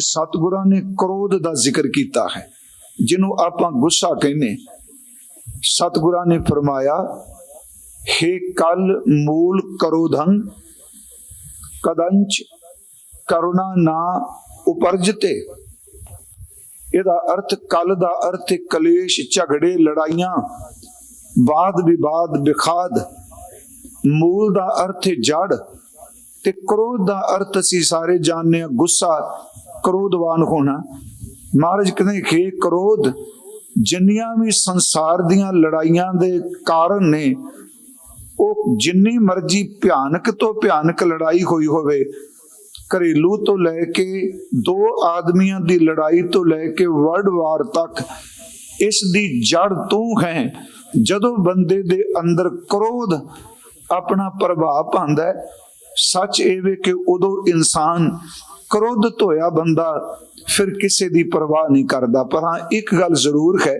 ਸਤਿਗੁਰਾਂ ਨੇ ਕ੍ਰੋਧ ਦਾ ਜ਼ਿਕਰ ਕੀਤਾ ਹੈ, ਜਿਹਨੂੰ ਆਪਾਂ ਗੁੱਸਾ ਕਹਿੰਦੇ ਸਤਿਗੁਰਾਂ ਨੇ ਫਰਮਾਇਆ हे ਕਲ ਮੂਲ ਕਰੋਧੰ, ਕਦੰਚ ਕਰੁਣਾ ਨਾ ਉਪਰਜਤੇ। ਇਹਦਾ ਅਰਥ, ਕਲ ਦਾ ਅਰਥ ਕਲੇਸ਼, ਝਗੜੇ, ਲੜਾਈਆਂ ਬਾਦ ਵਿਵਾਦ, ਵਿਖਾਦ। ਮੂਲ ਦਾ ਅਰਥ ਜੜ ਤੇ ਕ੍ਰੋਧ ਦਾ ਅਰਥ ਅਸੀਂ ਸਾਰੇ ਜਾਣਦੇ ਹਾਂ, ਗੁੱਸਾ ਕ੍ਰੋਧਵਾਨ ਹੋਣਾ। ਮਹਾਰਾਜ ਕਹਿੰਦੇ ਕਿ ਕ੍ਰੋਧ, ਜਿੰਨੀਆਂ ਵੀ ਸੰਸਾਰ ਦੀਆਂ ਲੜਾਈਆਂ ਦੇ ਕਾਰਨ ਨੇ, ਉਹ ਜਿੰਨੀ ਮਰਜ਼ੀ ਭਿਆਨਕ ਤੋਂ ਭਿਆਨਕ ਲੜਾਈ ਹੋਈ ਹੋਵੇ, ਘਰੇਲੂ ਤੋਂ ਲੈ ਕੇ ਦੋ ਆਦਮੀਆਂ ਦੀ ਲੜਾਈ ਤੋਂ ਲੈ ਕੇ ਵਰਲਡ ਵਾਰ ਤੱਕ, ਇਸ ਦੀ ਜੜ ਤੂੰ ਹੈ। ਜਦੋਂ ਬੰਦੇ ਦੇ ਅੰਦਰ ਕ੍ਰੋਧ ਆਪਣਾ ਪ੍ਰਭਾਵ ਪਾਉਂਦਾ ਸੱਚ ਇਹ ਵੇ ਕਿ ਉਦੋਂ ਇਨਸਾਨ ਕ੍ਰੋਧਿਤ ਧੋਇਆ ਬੰਦਾ ਫਿਰ ਕਿਸੇ ਦੀ ਪਰਵਾਹ ਨਹੀਂ ਕਰਦਾ। ਪਰ ਹਾਂ, ਇੱਕ ਗੱਲ ਜ਼ਰੂਰ ਹੈ,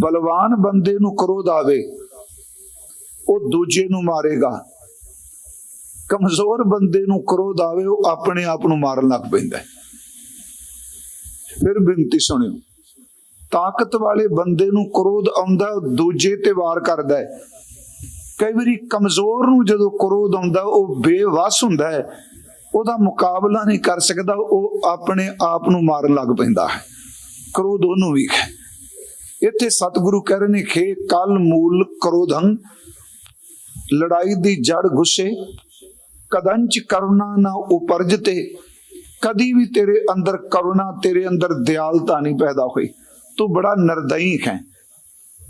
ਬਲਵਾਨ ਬੰਦੇ ਨੂੰ ਕ੍ਰੋਧ ਆਵੇ, ਉਹ ਦੂਜੇ ਨੂੰ ਮਾਰੇਗਾ। ਕਮਜ਼ੋਰ ਬੰਦੇ ਨੂੰ ਕ੍ਰੋਧ ਆਵੇ, ਉਹ ਆਪਣੇ ਆਪ ਨੂੰ ਮਾਰਨ ਲੱਗ ਪੈਂਦਾ ਫਿਰ ਬੇਨਤੀ ਸੁਣਿਓ, ਤਾਕਤ ਵਾਲੇ ਬੰਦੇ ਨੂੰ ਕ੍ਰੋਧ ਆਉਂਦਾ, ਉਹ ਦੂਜੇ ਤੇ ਵਾਰ ਕਰਦਾ ਹੈ। ਕਈ ਵਾਰੀ ਕਮਜ਼ੋਰ ਨੂੰ ਜਦੋਂ ਕ੍ਰੋਧ ਆਉਂਦਾ, ਉਹ ਬੇਵਸ ਹੁੰਦਾ ਹੈ। ਉਹਦਾ ਮੁਕਾਬਲਾ ਨਹੀਂ ਕਰ ਸਕਦਾ, ਉਹ ਆਪਣੇ ਆਪ ਨੂੰ ਮਾਰਨ ਲੱਗ ਪੈਂਦਾ ਹੈ। ਕ੍ਰੋਧ ਉਹਨੂੰ ਵੀ ਹੈ। ਇੱਥੇ ਸਤਿਗੁਰੂ ਕਹਿ ਰਹੇ ਨੇ, ਖੇ ਕਲ ਮੂਲ ਕ੍ਰੋਧੰ, ਲੜਾਈ ਦੀ ਜੜ ਗੁੱਸੇ ਕਦੰਚ ਕਰੁਣਾ ਨਾ ਉਪਰਜ ਤੇ ਕਦੀ ਵੀ ਤੇਰੇ ਅੰਦਰ ਕਰੁਣਾ, ਤੇਰੇ ਅੰਦਰ ਦਿਆਲਤਾ ਨਹੀਂ ਪੈਦਾ ਹੋਈ। ਤੂੰ ਬੜਾ ਨਰਦਈ ਹੈ।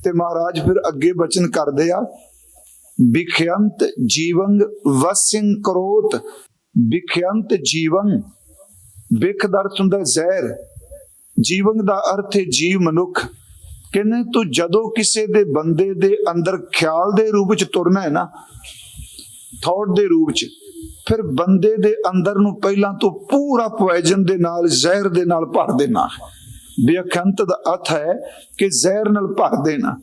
ਤੇ ਮਹਾਰਾਜ ਫਿਰ ਅੱਗੇ ਬਚਨ ਕਰਦੇ ਆ ਵਿਖਿਅੰਤ ਜੀਵੰਗ ਵਸਿੰ ਕਰੋਤ ਵਿਖਿਅੰਤ ਜੀਵੰ ਵਿਖ ਦਾ ਅਰਥ ਹੁੰਦਾ ਜ਼ਹਿਰ, ਜੀਵਨ ਦਾ ਅਰਥ ਹੈ ਜੀਵ ਮਨੁੱਖ। ਕਹਿੰਦੇ ਤੂੰ ਜਦੋਂ ਕਿਸੇ ਦੇ ਬੰਦੇ ਦੇ ਅੰਦਰ ਖਿਆਲ ਦੇ ਰੂਪ ਵਿੱਚ ਤੁਰਨਾ ਹੈ ਨਾ ਥੌਟ ਦੇ ਰੂਪ ਵਿੱਚ, ਫਿਰ ਬੰਦੇ ਦੇ ਅੰਦਰ ਨੂੰ ਪਹਿਲਾਂ ਤੋਂ ਪੂਰਾ ਪੋਇਜ਼ਨ ਦੇ ਨਾਲ, ਜ਼ਹਿਰ ਦੇ ਨਾਲ ਭਰ ਦੇਣਾ ਹੈ। ਦਾ ਅਰਥ ਹੈ ਕਿ ਜ਼ਹਿਰ ਨਾਲ ਭਰ ਦੇਣਾ।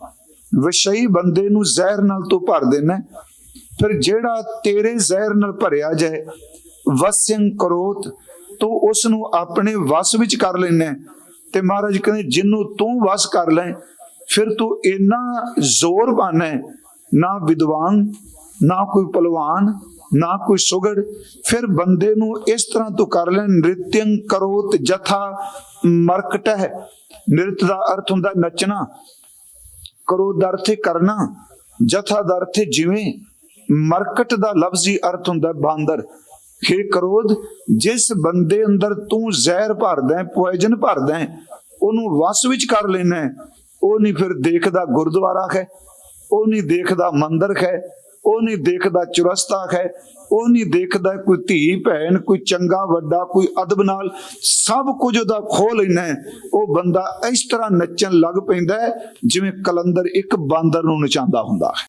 ਵਿਸ਼ਈ ਬੰਦੇ ਨੂੰ ਜ਼ਹਿਰ ਨਾਲ ਤੋਂ ਭਰ ਦੇਣਾ ਫਿਰ ਜਿਹੜਾ ਤੇਰੇ ਜ਼ਹਿਰ ਨਾਲ ਭਰਿਆ ਜਾਏ ਵਸਿੰ ਕਰੋਤ, ਤੂੰ ਉਸ ਨੂੰ ਆਪਣੇ ਵਸ ਵਿੱਚ ਕਰ ਲੈਣਾ ਤੇ ਮਹਾਰਾਜ ਕਹਿੰਦੇ, ਜਿਹਨੂੰ ਤੂੰ ਵਸ ਕਰ ਲੈ, ਫਿਰ ਤੂੰ ਇੰਨਾ ਜ਼ੋਰ ਹੈ, ਨਾ ਵਿਦਵਾਨ, ਨਾ ਕੋਈ ਪਹਿਲਵਾਨ ਨਾ ਕੋਈ ਸੁਗੜ, ਫਿਰ ਬੰਦੇ ਨੂੰ ਇਸ ਤਰ੍ਹਾਂ ਤੂੰ ਕਰ ਲੈ ਨ੍ਰਿਤਯੰ ਕਰੋਤ ਜਥਾ ਮਰਕਟ ਹੈ ਨ੍ਰਿਤ ਦਾ ਅਰਥ ਹੁੰਦਾ ਨੱਚਣਾ। ਕਰੋ ਦਾ ਅਰਥ ਕਰਨਾ, ਜਥਾ ਦਾ ਅਰਥ ਜਿਵੇਂ। ਮਰਕਟ ਦਾ ਲਫ਼ਜ਼ੀ ਅਰਥ ਹੁੰਦਾ ਬਾਂਦਰ। ਖੇ ਕਰੋਧ, ਜਿਸ ਬੰਦੇ ਅੰਦਰ ਤੂੰ ਜ਼ਹਿਰ ਭਰਦਾ ਹੈ ਪੋਇਜ਼ਨ ਭਰਦਾ ਹੈ, ਉਹਨੂੰ ਵਸ ਵਿੱਚ ਕਰ ਲੈਣਾ ਉਹ ਨਹੀਂ ਫਿਰ ਦੇਖਦਾ ਗੁਰਦੁਆਰਾ ਹੈ, ਉਹ ਨਹੀਂ ਦੇਖਦਾ ਮੰਦਰ ਹੈ, ਉਹ ਨਹੀਂ ਦੇਖਦਾ ਚੁਰਸਤਾ ਹੈ, ਉਹ ਨਹੀਂ ਦੇਖਦਾ ਕੋਈ ਧੀ ਭੈਣ, ਕੋਈ ਚੰਗਾ ਵੱਡਾ, ਕੋਈ ਅਦਬ ਨਾਲ ਸਭ ਕੁਝ ਉਹਦਾ ਖੋ ਲੈਣਾ ਹੈ। ਉਹ ਬੰਦਾ ਇਸ ਤਰ੍ਹਾਂ ਨੱਚਣ ਲੱਗ ਪੈਂਦਾ ਹੈ, ਜਿਵੇਂ ਕਲੰਦਰ ਇੱਕ ਬਾਂਦਰ ਨੂੰ ਨਚਾਉਂਦਾ ਹੁੰਦਾ ਹੈ।